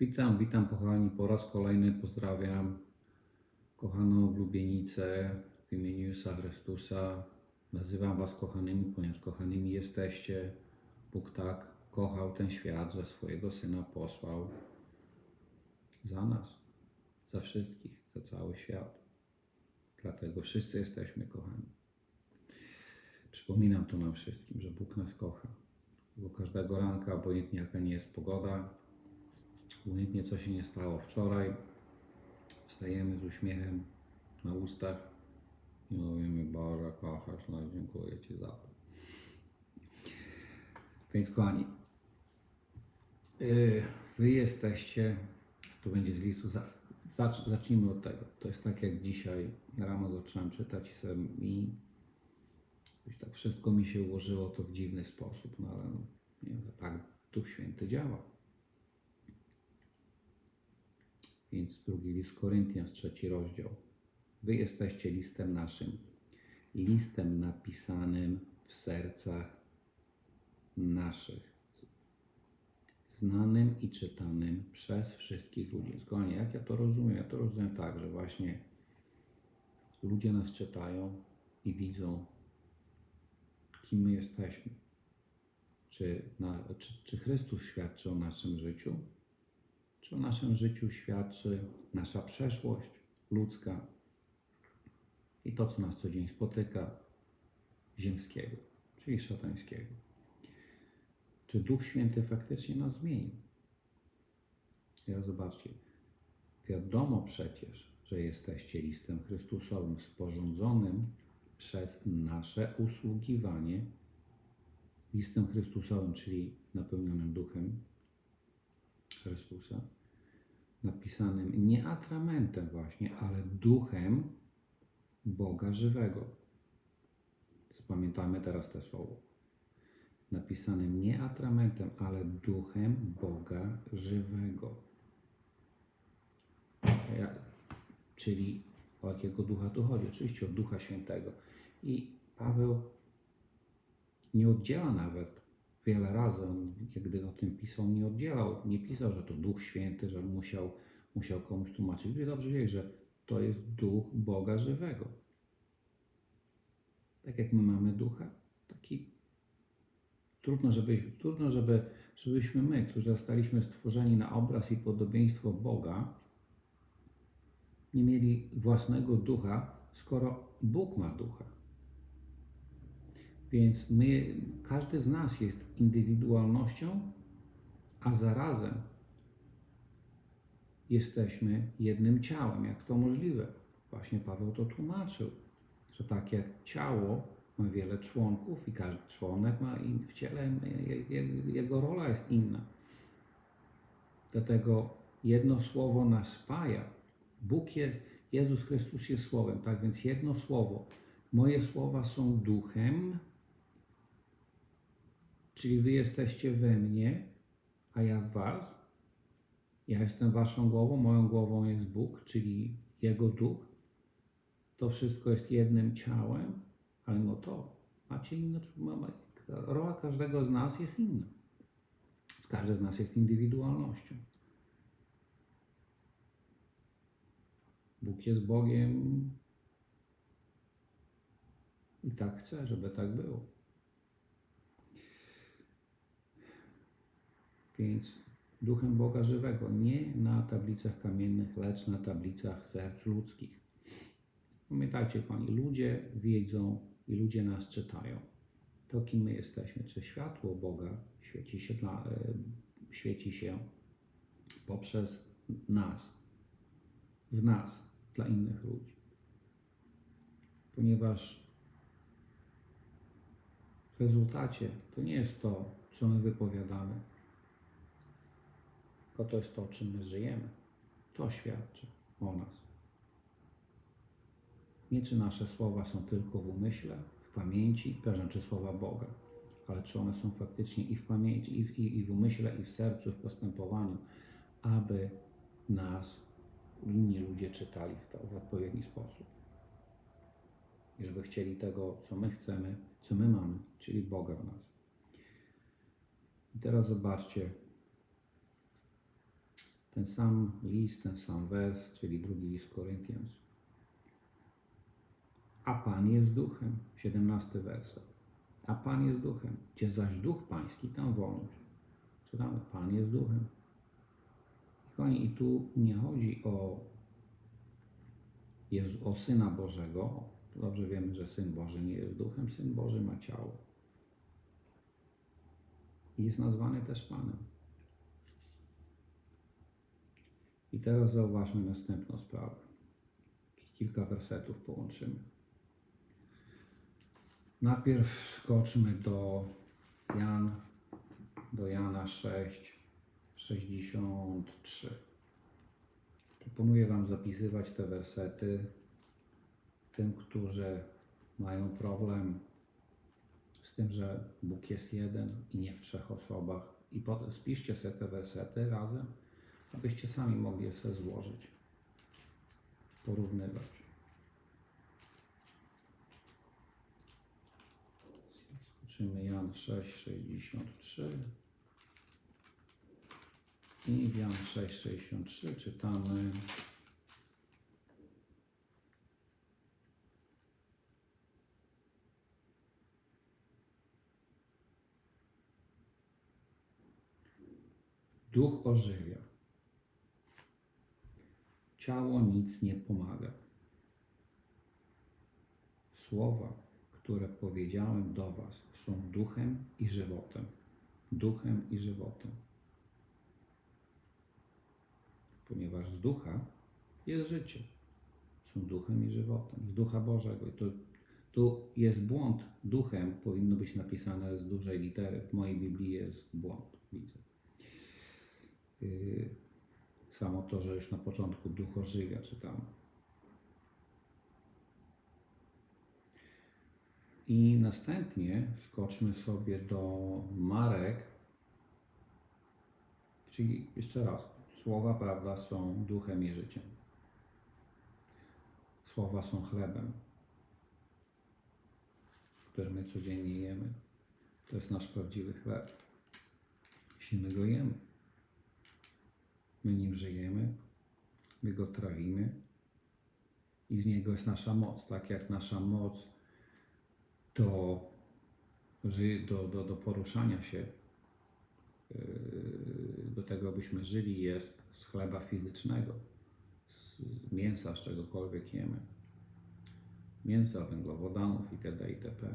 Witam, witam kochani po raz kolejny. Pozdrawiam kochaną Lubienicę w imieniu Jezusa Chrystusa. Nazywam Was kochanymi, ponieważ kochanymi jesteście. Bóg tak kochał ten świat, że swojego Syna posłał za nas, za wszystkich, za cały świat. Dlatego wszyscy jesteśmy kochani. Przypominam to nam wszystkim, że Bóg nas kocha. Bo każdego ranka, obojętnie jaka nie jest pogoda, obojętnie co się nie stało wczoraj, wstajemy z uśmiechem na ustach i mówimy, Boże, kochasz nas, dziękuję Ci za to. Więc kochani, yy, Wy jesteście, to będzie z listu, za, zacz, zacznijmy od tego. To jest tak jak dzisiaj rano zacząłem czytać i sobie Jakoś tak wszystko mi się ułożyło to w dziwny sposób, no ale no, nie tak Duch Święty działa. Więc drugi list Koryntian, trzeci rozdział. Wy jesteście listem naszym, listem napisanym w sercach naszych, znanym i czytanym przez wszystkich ludzi. Zgodnie, jak ja to rozumiem? Ja to rozumiem tak, że właśnie ludzie nas czytają i widzą, kim my jesteśmy. Czy, na, czy, czy Chrystus świadczy o naszym życiu? Czy o naszym życiu świadczy nasza przeszłość ludzka i to, co nas co dzień spotyka, ziemskiego, czyli szatańskiego? Czy Duch Święty faktycznie nas zmieni? Ja zobaczcie, wiadomo przecież, że jesteście listem Chrystusowym sporządzonym przez nasze usługiwanie listem Chrystusowym, czyli napełnionym duchem Chrystusa, napisanym nie atramentem właśnie, ale duchem Boga żywego. Zapamiętajmy teraz te słowo. Napisanym nie atramentem, ale duchem Boga żywego. Czyli o jakiego ducha tu chodzi? Oczywiście o Ducha Świętego. I Paweł nie oddziela nawet wiele razy, on, gdy o tym pisał, nie oddzielał, nie pisał, że to Duch Święty, że musiał, musiał komuś tłumaczyć. Ludzie dobrze wiedzieli, że to jest Duch Boga żywego. Tak jak my mamy Ducha, taki trudno, żeby, trudno żeby, żebyśmy my, którzy zostaliśmy stworzeni na obraz i podobieństwo Boga, nie mieli własnego ducha, skoro Bóg ma ducha. Więc my, każdy z nas jest indywidualnością, a zarazem jesteśmy jednym ciałem. Jak to możliwe? Właśnie Paweł to tłumaczył, że tak jak ciało ma wiele członków i każdy członek ma in- w ciele, je- je- jego rola jest inna. Dlatego jedno słowo nas spaja. Bóg jest, Jezus Chrystus jest Słowem, tak więc jedno słowo. Moje słowa są duchem, czyli wy jesteście we mnie, a ja w was. Ja jestem waszą głową, moją głową jest Bóg, czyli Jego duch. To wszystko jest jednym ciałem, ale no to macie inne, rola każdego z nas jest inna. Każdy z nas jest indywidualnością. Bóg jest Bogiem i tak chce, żeby tak było. Więc duchem Boga żywego, nie na tablicach kamiennych, lecz na tablicach serc ludzkich. Pamiętajcie, Pani, ludzie wiedzą i ludzie nas czytają. To, kim my jesteśmy, czy światło Boga świeci się, dla, e, świeci się poprzez nas, w nas, dla innych ludzi. Ponieważ w rezultacie to nie jest to, co my wypowiadamy, tylko to jest to, czym my żyjemy. To świadczy o nas. Nie czy nasze słowa są tylko w umyśle, w pamięci, przepraszam, czy słowa Boga, ale czy one są faktycznie i w pamięci, i w, i, i w umyśle, i w sercu, i w postępowaniu, aby nas inni ludzie czytali w, to, w odpowiedni sposób. I żeby chcieli tego, co my chcemy, co my mamy, czyli Boga w nas. I teraz zobaczcie, ten sam list, ten sam wers, czyli drugi list Koryntians. A Pan jest duchem, 17 werset. A Pan jest duchem, gdzie zaś duch pański, tam wolność. Czytamy, Pan jest duchem. I koni, i tu nie chodzi o, Jezu, o Syna Bożego. Dobrze wiemy, że Syn Boży nie jest duchem, Syn Boży ma ciało. I jest nazwany też Panem. I teraz zauważmy następną sprawę. Kilka wersetów połączymy. Najpierw skoczmy do Jan, do Jana 6, 63. Proponuję Wam zapisywać te wersety tym, którzy mają problem z tym, że Bóg jest jeden i nie w trzech osobach. I potem spiszcie sobie te wersety razem, abyście sami mogli sobie złożyć, porównywać. Skoczymy Jan 6, 63. I w Jan 6, 63 czytamy Duch ożywia. Ciało nic nie pomaga. Słowa, które powiedziałem do Was, są duchem i żywotem. Duchem i żywotem. Ponieważ z ducha jest życie. Są duchem i żywotem. Z ducha Bożego. I to, tu jest błąd. Duchem powinno być napisane z dużej litery. W mojej Biblii jest błąd. Widzę. Yy, Samo to, że już na początku duch ożywia czytamy. I następnie skoczmy sobie do Marek, czyli jeszcze raz, słowa, prawda, są duchem i życiem. Słowa są chlebem, który my codziennie jemy. To jest nasz prawdziwy chleb. Jeśli my go jemy, my nim żyjemy, my go trawimy i z niego jest nasza moc. Tak jak nasza moc do, do, do, do poruszania się, yy, do tego, byśmy żyli, jest z chleba fizycznego, z mięsa, z czegokolwiek jemy. Mięsa, węglowodanów itd. itp.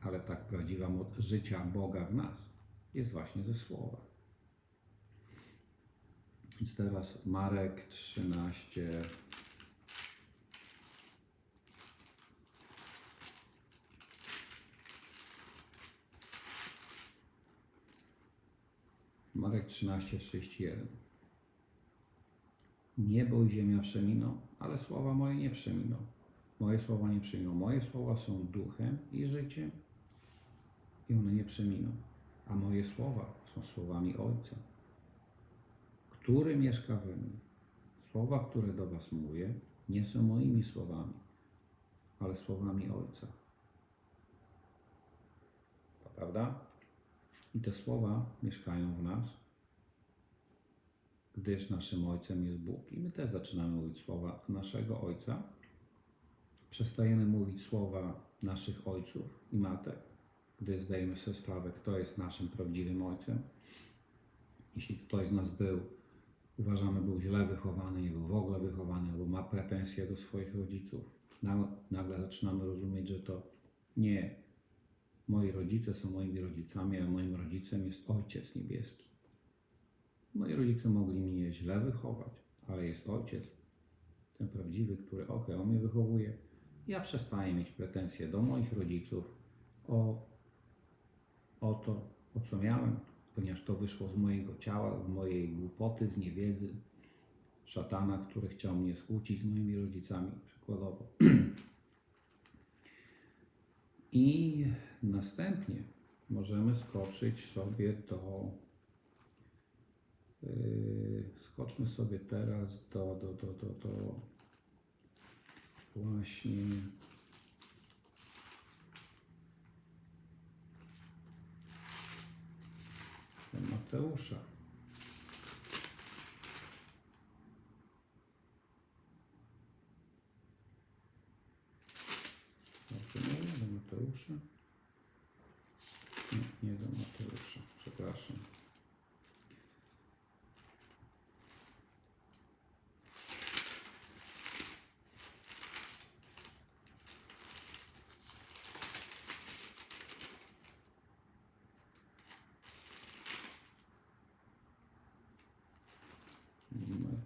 Ale tak prawdziwa moc życia Boga w nas jest właśnie ze słowa. Więc teraz Marek 13. Marek 13, 31. Niebo i ziemia przeminą, ale słowa moje nie przeminą. Moje słowa nie przeminą. Moje słowa są duchem i życiem i one nie przeminą. A moje słowa są słowami Ojca który mieszka we mnie. Słowa, które do Was mówię, nie są moimi słowami, ale słowami Ojca. Prawda? I te słowa mieszkają w nas, gdyż naszym Ojcem jest Bóg. I my też zaczynamy mówić słowa naszego Ojca. Przestajemy mówić słowa naszych ojców i matek, gdy zdajemy sobie sprawę, kto jest naszym prawdziwym Ojcem. Jeśli ktoś z nas był uważamy, był źle wychowany, nie był w ogóle wychowany, albo ma pretensje do swoich rodziców. Na- Nagle zaczynamy rozumieć, że to nie moi rodzice są moimi rodzicami, a moim rodzicem jest Ojciec Niebieski. Moi rodzice mogli mnie źle wychować, ale jest Ojciec, ten prawdziwy, który, ok, on mnie wychowuje. Ja przestaję mieć pretensje do moich rodziców o, o to, o co miałem, ponieważ to wyszło z mojego ciała, z mojej głupoty, z niewiedzy, szatana, który chciał mnie skłócić z moimi rodzicami, przykładowo. I następnie możemy skoczyć sobie do. Yy, skoczmy sobie teraz do, do, do, do, do właśnie. Do Mateusza. Mateusza? Nie, nie do Mateusza, przepraszam.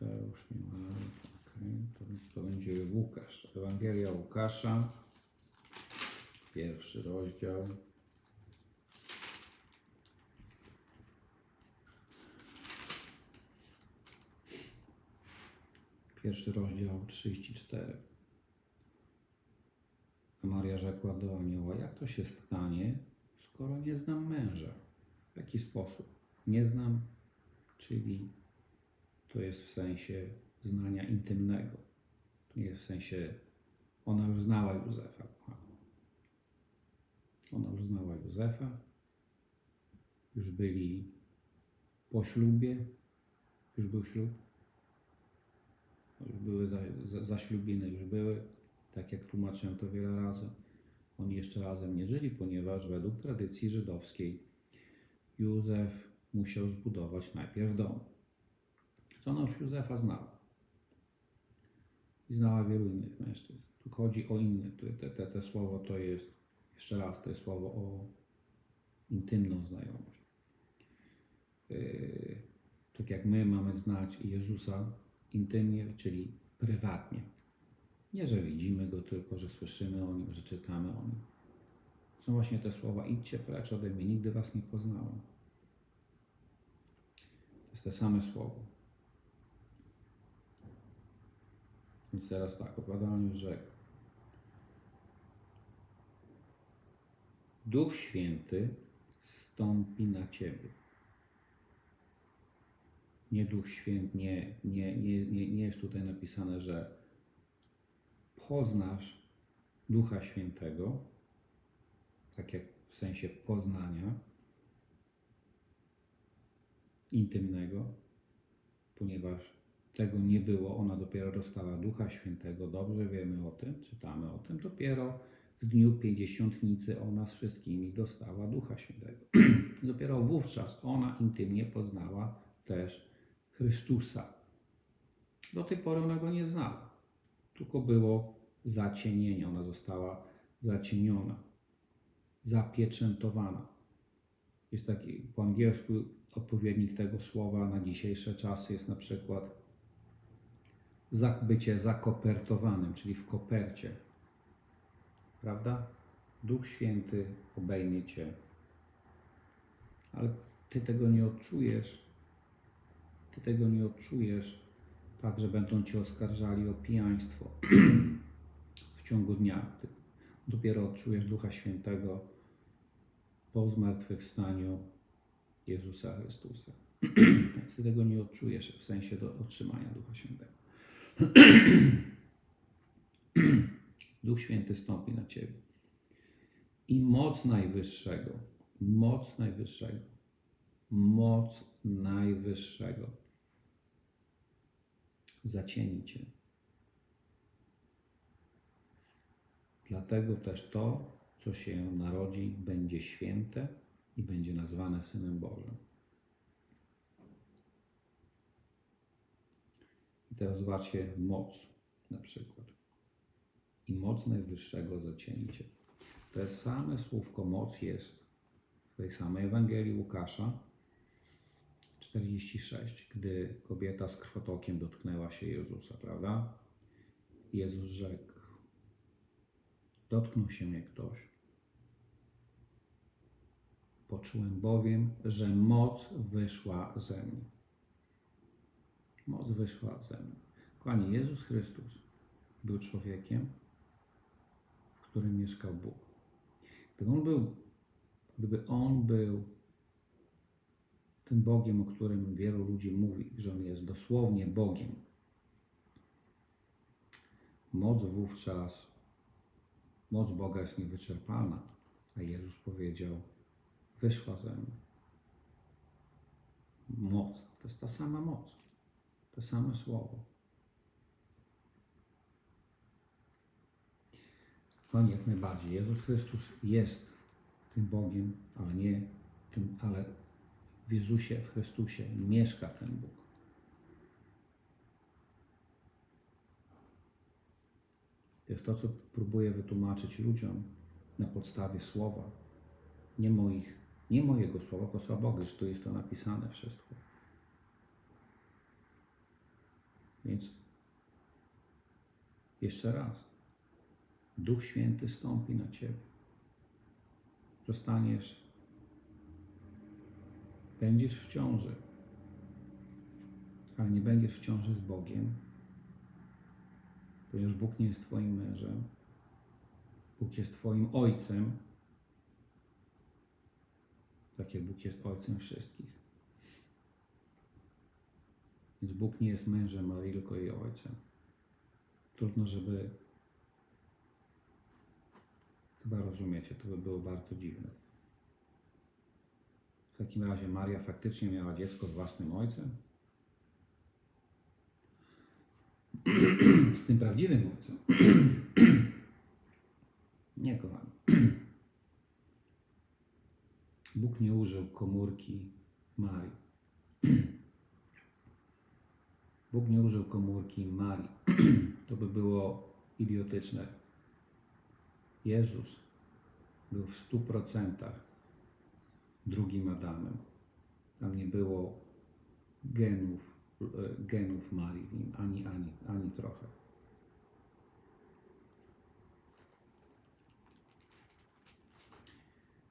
Mateusz, nie ma, okej, to to będzie Łukasz. Ewangelia Łukasza, pierwszy rozdział. Pierwszy rozdział 34. A Maria rzekła do anioła, jak to się stanie, skoro nie znam męża? W jaki sposób? Nie znam, czyli to jest w sensie znania intymnego. To jest w sensie, ona już znała Józefa. Ona już znała Józefa, już byli po ślubie, już był ślub, już były za, za, zaślubiny, już były, tak jak tłumaczyłem to wiele razy. Oni jeszcze razem nie żyli, ponieważ według tradycji żydowskiej Józef musiał zbudować najpierw dom. Co ona już Józefa znała. I znała wielu innych mężczyzn. Tu chodzi o inny. Tu te, te, te słowo to jest, jeszcze raz, to jest słowo o intymną znajomość. Yy, tak jak my mamy znać Jezusa intymnie, czyli prywatnie. Nie, że widzimy Go tylko, że słyszymy o Nim, że czytamy o Nim. Są właśnie te słowa, idźcie precz ode mnie, nigdy Was nie poznałem. To jest te same słowo. Więc teraz tak, opowiadałem, że Duch Święty stąpi na Ciebie. Nie Duch Święty, nie, nie, nie, nie, nie jest tutaj napisane, że poznasz Ducha Świętego, tak jak w sensie poznania intymnego, ponieważ tego nie było, ona dopiero dostała Ducha Świętego, dobrze wiemy o tym, czytamy o tym, dopiero w dniu pięćdziesiątnicy ona z wszystkimi dostała Ducha Świętego. dopiero wówczas ona intymnie poznała też Chrystusa. Do tej pory ona go nie znała, tylko było zacienienie, ona została zacieniona, zapieczętowana. Jest taki po angielsku odpowiednik tego słowa na dzisiejsze czasy jest na przykład bycie zakopertowanym, czyli w kopercie. Prawda? Duch Święty obejmie cię. Ale ty tego nie odczujesz. Ty tego nie odczujesz, tak, że będą cię oskarżali o pijaństwo w ciągu dnia. Ty dopiero odczujesz Ducha Świętego po zmartwychwstaniu Jezusa Chrystusa. Ty tego nie odczujesz w sensie do otrzymania Ducha Świętego. Duch Święty stąpi na ciebie. I moc Najwyższego, moc Najwyższego, moc Najwyższego zacieni cię. Dlatego też to, co się narodzi, będzie święte i będzie nazwane Synem Bożym. I teraz zobaczcie moc na przykład. I moc Najwyższego zacieni cię. To same słówko moc jest w tej samej Ewangelii Łukasza 46, gdy kobieta z krwotokiem dotknęła się Jezusa, prawda? Jezus rzekł, dotknął się mnie ktoś. Poczułem bowiem, że moc wyszła ze mnie. Moc wyszła ze mnie. Kochani, Jezus Chrystus był człowiekiem, w którym mieszkał Bóg. Gdyby on był, gdyby on był tym Bogiem, o którym wielu ludzi mówi, że on jest dosłownie Bogiem, moc wówczas, moc Boga jest niewyczerpalna, a Jezus powiedział, wyszła ze mnie. Moc, to jest ta sama moc, to same słowo. Kochani, jak najbardziej. Jezus Chrystus jest tym Bogiem, ale nie tym, ale w Jezusie, w Chrystusie mieszka ten Bóg. To jest to, co próbuję wytłumaczyć ludziom na podstawie słowa. Nie moich, nie mojego słowa, tylko słowa Boga, że tu jest to napisane wszystko. Więc jeszcze raz. Duch Święty stąpi na Ciebie. Zostaniesz, będziesz w ciąży, ale nie będziesz w ciąży z Bogiem, ponieważ Bóg nie jest Twoim mężem. Bóg jest Twoim ojcem, tak jak Bóg jest ojcem wszystkich. Więc Bóg nie jest mężem Marii, tylko jej ojcem. Trudno, żeby Chyba rozumiecie, to by było bardzo dziwne. W takim razie Maria faktycznie miała dziecko z własnym ojcem? Z tym prawdziwym ojcem. Nie, kochani. Bóg nie użył komórki Marii. Bóg nie użył komórki Marii. To by było idiotyczne. Jezus był w stu procentach drugim Adamem. Tam nie było genów, e, genów Marii w nim, ani, ani, ani trochę.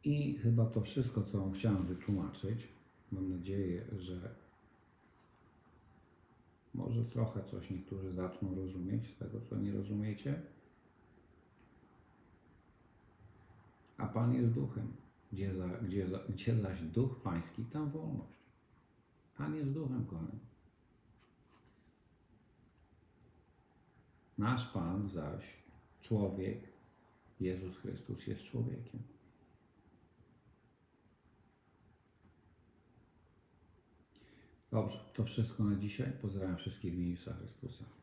I chyba to wszystko, co chciałem wytłumaczyć. Mam nadzieję, że może trochę coś niektórzy zaczną rozumieć z tego, co nie rozumiecie. a Pan jest duchem. Gdzie, za, gdzie, za, gdzie zaś duch pański, tam wolność. Pan jest duchem, kochani. Nasz Pan zaś, człowiek, Jezus Chrystus jest człowiekiem. Dobrze, to wszystko na dzisiaj. Pozdrawiam wszystkich w imieniu Chrystusa.